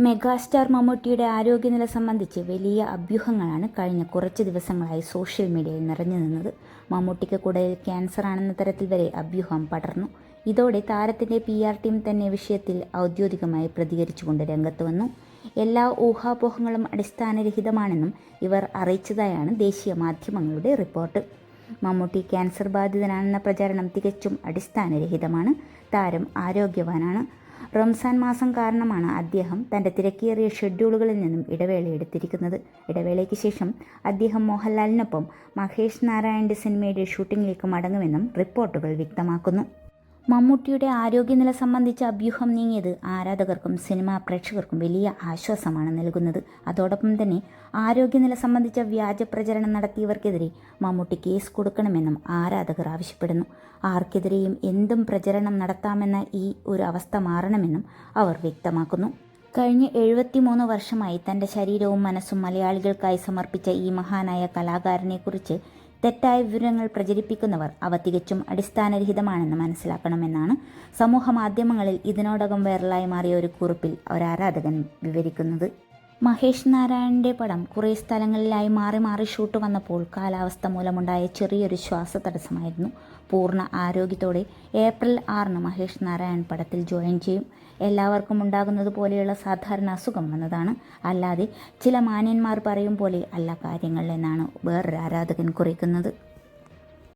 Megastar മമ്മൂട്ടിയുടെ ആരോഗ്യനില സംബന്ധിച്ച് വലിയ അഭ്യൂഹങ്ങളാണ് കഴിഞ്ഞ കുറച്ച് ദിവസങ്ങളായി സോഷ്യൽ മീഡിയയിൽ നിറഞ്ഞു നിന്നത്. മമ്മൂട്ടിക്ക് കുടലിൽ ക്യാൻസർ ആണെന്ന തരത്തിൽ വരെ അഭ്യൂഹം പടർന്നു. ഇതോടെ താരത്തിന്റെ പി ആർ ടീം തന്നെ വിഷയത്തിൽ ഔദ്യോഗികമായി പ്രതികരിച്ചുകൊണ്ട് രംഗത്ത് വന്നു. എല്ലാ ഊഹാപോഹങ്ങളും അടിസ്ഥാനരഹിതമാണെന്നും ഇവർ അറിയിച്ചതായാണ് ദേശീയ മാധ്യമങ്ങളുടെ റിപ്പോർട്ട്. മമ്മൂട്ടി ക്യാൻസർ ബാധിതനാണെന്ന പ്രചാരണം തികച്ചും അടിസ്ഥാനരഹിതമാണ്. താരം ആരോഗ്യവാനാണ്. റംസാൻ മാസം കാരണമാണ് അദ്ദേഹം തന്റെ തിരക്കേറിയ ഷെഡ്യൂളുകളിൽ നിന്നും ഇടവേള എടുത്തിരിക്കുന്നത്. ഇടവേളയ്ക്ക് ശേഷം അദ്ദേഹം മോഹൻലാലിനൊപ്പം മഹേഷ് നാരായണന്റെ സിനിമയുടെ ഷൂട്ടിംഗിലേക്ക് മടങ്ങുമെന്നും റിപ്പോർട്ടുകൾ വ്യക്തമാക്കുന്നു. മമ്മൂട്ടിയുടെ ആരോഗ്യനില സംബന്ധിച്ച അഭ്യൂഹം നീങ്ങിയത് ആരാധകർക്കും സിനിമാ പ്രേക്ഷകർക്കും വലിയ ആശ്വാസമാണ് നൽകുന്നത്. അതോടൊപ്പം തന്നെ ആരോഗ്യനില സംബന്ധിച്ച വ്യാജ പ്രചരണം നടത്തിയവർക്കെതിരെ മമ്മൂട്ടി കേസ് കൊടുക്കണമെന്നും ആരാധകർ ആവശ്യപ്പെടുന്നു. ആർക്കെതിരെയും എന്തും പ്രചരണം നടത്താമെന്ന ഈ ഒരു അവസ്ഥ മാറണമെന്നും അവർ വ്യക്തമാക്കുന്നു. കഴിഞ്ഞ എഴുപത്തിമൂന്ന് വർഷമായി തന്റെ ശരീരവും മനസ്സും മലയാളികൾക്കായി സമർപ്പിച്ച ഈ മഹാനായ കലാകാരനെക്കുറിച്ച് തെറ്റായ വിവരങ്ങൾ പ്രചരിപ്പിക്കുന്നവർ അവ തികച്ചും അടിസ്ഥാനരഹിതമാണെന്ന് മനസ്സിലാക്കണമെന്നാണ് സമൂഹ മാധ്യമങ്ങളിൽ ഇതിനോടകം വൈറലായി മാറിയ ഒരു കുറിപ്പിൽ ഒരാരാധകൻ വിവരിക്കുന്നത്. മഹേഷ് നാരായണന്റെ പടം കുറേ സ്ഥലങ്ങളിലായി മാറി മാറി ഷൂട്ട് വന്നപ്പോൾ കാലാവസ്ഥ മൂലമുണ്ടായ ചെറിയൊരു ശ്വാസ തടസ്സമായിരുന്നു പൂർണ ആരോഗ്യത്തോടെ ഏപ്രിൽ ആറിന് മഹേഷ് നാരായൺ പടത്തിൽ ജോയിൻ ചെയ്യും. എല്ലാവർക്കും ഉണ്ടാകുന്നത് പോലെയുള്ള സാധാരണ അസുഖം വന്നതാണ്. അല്ലാതെ ചില മാന്യന്മാർ പറയും പോലെ അല്ല കാര്യങ്ങൾ എന്നാണ് വേറൊരു ആരാധകൻ കുറിക്കുന്നത്.